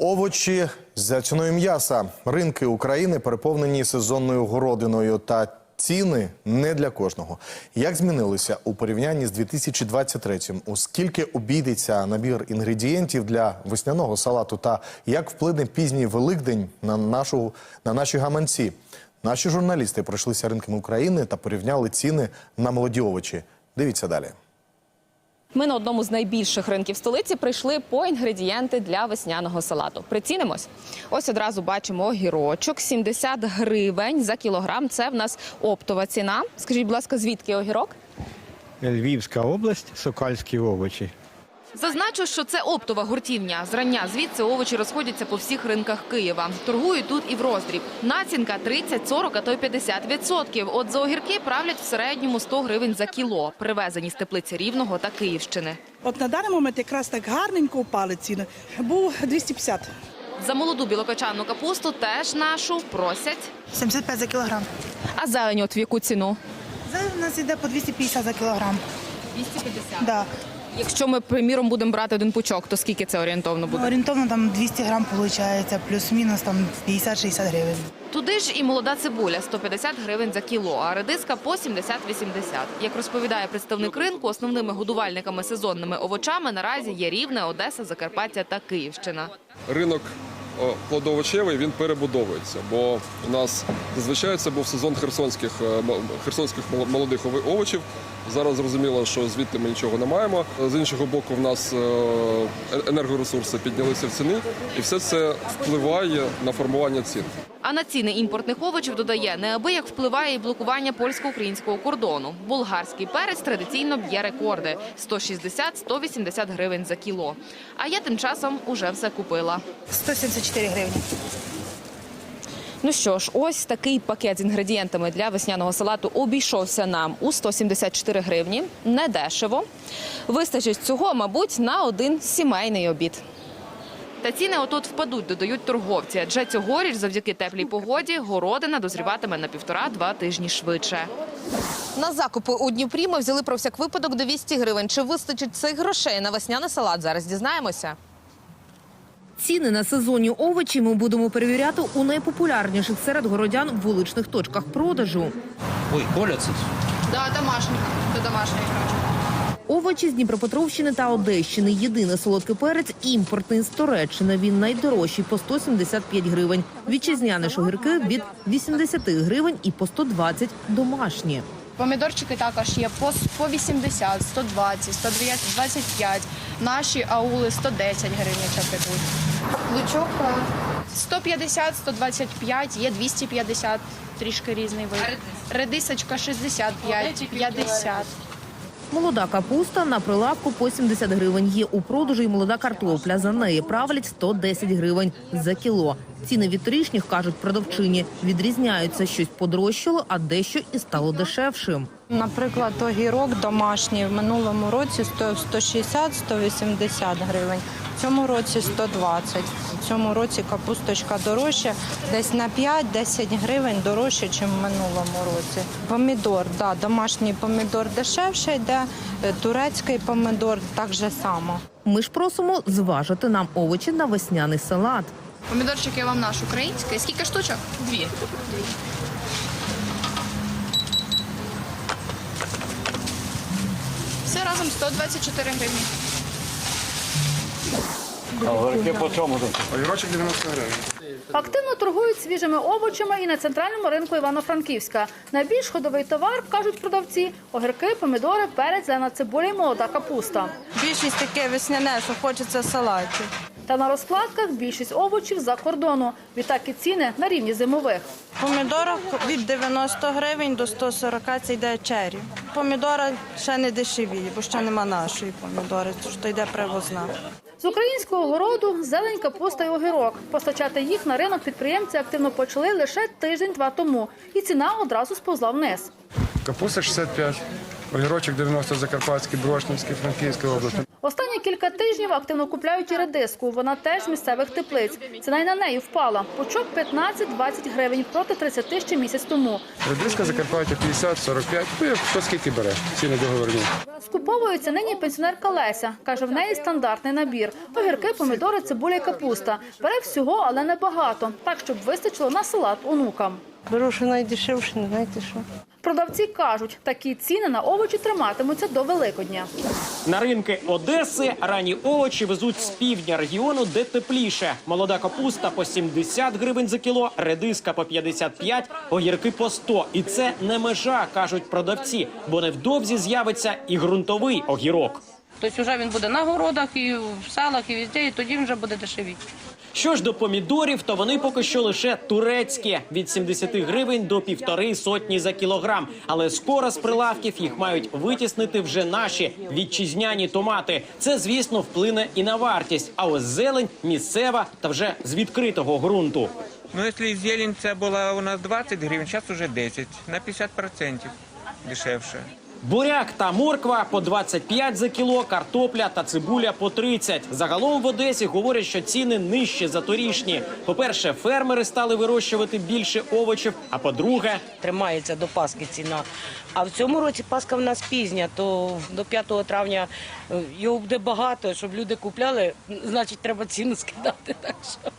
Овочі за ціною м'яса. Ринки України переповнені сезонною городиною та ціни не для кожного. Як змінилися у порівнянні з 2023-м? У скільки обійдеться набір інгредієнтів для весняного салату та як вплине пізній Великдень на, нашу, на наші гаманці? Наші журналісти пройшлися ринками України та порівняли ціни на молоді овочі. Дивіться далі. Ми на одному з найбільших ринків столиці прийшли по інгредієнти для весняного салату. Прицінимось. Ось одразу бачимо огірочок 70 гривень за кілограм. Це в нас оптова ціна. Скажіть, будь ласка, звідки огірок? Львівська область, Сокальські овочі. Зазначу, що це оптова гуртівня. Зрання звідси овочі розходяться по всіх ринках Києва. Торгують тут і в роздріб. Націнка 30, 40, а то й 50 відсотків. От за огірки правлять в середньому 100 гривень за кіло, привезені з теплиці Рівного та Київщини. От на даний момент якраз так гарненько упали ціни. Був 250. За молоду білокочанну капусту теж нашу просять. 75 за кілограм. А зелень от в яку ціну? Зараз у нас йде по 250 за кілограм. 250. Да. Якщо ми, приміром, будемо брати один пучок, то скільки це орієнтовно буде? Орієнтовно там 200 грам виходить, плюс-мінус там 50-60 гривень. Туди ж і молода цибуля 150 гривень за кіло, а редиска по 70-80. Як розповідає представник ринку, основними годувальниками сезонними овочами наразі є Рівне, Одеса, Закарпаття та Київщина. ринок о, плодоовочевий він перебудовується, бо у нас зазвичай це був сезон херсонських, е, херсонських молодих овочів. Зараз зрозуміло, що звідти ми нічого не маємо. З іншого боку, в нас е, енергоресурси піднялися в ціни, і все це впливає на формування цін. А на ціни імпортних овочів додає неабияк впливає і блокування польсько-українського кордону. Болгарський перець традиційно б'є рекорди 160-180 гривень за кіло. А я тим часом уже все купила. 174 гривні. Ну що ж, ось такий пакет з інгредієнтами для весняного салату обійшовся нам у 174 гривні. Недешево. Вистачить цього, мабуть, на один сімейний обід. Та ціни отут впадуть, додають торговці. Адже цьогоріч, завдяки теплій погоді, городина дозріватиме на півтора-два тижні швидше. На закупи у Дніпрі ми взяли про всяк випадок 200 гривень. Чи вистачить цих грошей на весняний салат? Зараз дізнаємося. Ціни на сезонні овочі ми будемо перевіряти у найпопулярніших серед городян вуличних точках продажу. Ой, Коля, це Да, домашній. Це домашній. Овочі з Дніпропетровщини та Одещини. Єдиний солодкий перець імпортний з Туреччини. Він найдорожчий по 175 гривень. Вітчизняні ж огірки від 80 гривень і по 120 домашні. Помідорчики також є по, по 80, 120, 125. Наші аули 110 гривень пекуть. Лучок е, 150, 125, є 250, трішки різний вид. Редисочка 65, 50. Молода капуста на прилавку по 70 гривень. Є у продажу і молода картопля. За неї правлять 110 гривень за кіло. Ціни від торішніх, кажуть продавчині, відрізняються. Щось подорожчало, а дещо і стало дешевшим. Наприклад, огірок домашній в минулому році стоїв 160-180 гривень, в цьому році 120. В цьому році капусточка дорожча, десь на 5-10 гривень дорожче, ніж в минулому році. Помідор, да, домашній помідор дешевше йде, е, турецький помідор так же само. Ми ж просимо зважити нам овочі на весняний салат. Помідорчики вам наш український. Скільки штучок? Дві. Все разом 124 гривні. Огірочок 90 гривень. Активно торгують свіжими овочами і на центральному ринку Івано-Франківська. Найбільш ходовий товар, кажуть продавці, огірки, помідори, перець, зелена цибуля і молода капуста. Більшість таке весняне, що хочеться салатів. Та на розкладках більшість овочів за кордону. Відтак і ціни на рівні зимових. Помідора від 90 гривень до 140 це йде чері. Помідора ще не дешеві, бо ще нема нашої помідори, тож то йде привозна. З українського городу зелень, капуста і огірок. Постачати їх на ринок підприємці активно почали лише тиждень-два тому. І ціна одразу сповзла вниз. Капуста 65, огірочок 90 Закарпатський, Брошнівський, франківський область. Кілька тижнів активно купляють і редиску. Вона теж з місцевих теплиць. Ціна й на неї впала. Пучок 15-20 гривень проти 30 ще місяць тому. Редиска Закарпаття 50-45, ну як хто скільки бере, ціни договорні. Скуповується нині пенсіонерка Леся. Каже, в неї стандартний набір. Огірки, помідори, цибуля і капуста. Бере всього, але небагато. Так, щоб вистачило на салат онукам. Беру, що найдешевше, не знаєте що. Продавці кажуть, такі ціни на овочі триматимуться до Великодня. На ринки Одеси ранні овочі везуть з півдня регіону, де тепліше. Молода капуста по 70 гривень за кіло, редиска по 55, огірки по 100. І це не межа, кажуть продавці, бо невдовзі з'явиться і ґрунтовий огірок. Тобто вже він буде на городах і в селах, і везде, і тоді він вже буде дешевіше. Що ж до помідорів, то вони поки що лише турецькі від 70 гривень до півтори сотні за кілограм. Але скоро з прилавків їх мають витіснити вже наші вітчизняні томати. Це, звісно, вплине і на вартість. А ось зелень місцева та вже з відкритого ґрунту. Ну, якщо зелень це була у нас 20 гривень, зараз уже 10, на 50% дешевше. Буряк та морква по 25 за кіло, картопля та цибуля по 30. Загалом в Одесі говорять, що ціни нижчі за торішні. По-перше, фермери стали вирощувати більше овочів. А по-друге, Тримається до Пасхи ціна. А в цьому році Пасха в нас пізня, то до 5 травня е, його буде багато, щоб люди купляли, значить треба ціну скидати. Так що.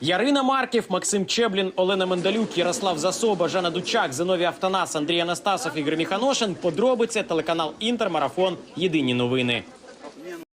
Ярина Марків, Максим Чеблін, Олена Мендалюк, Ярослав Засоба, Жанна Дучак, Зиновій Автонас, Андрій Анастасов, Ігор Міханошин. Подробиці телеканал Інтермарафон. Єдині новини.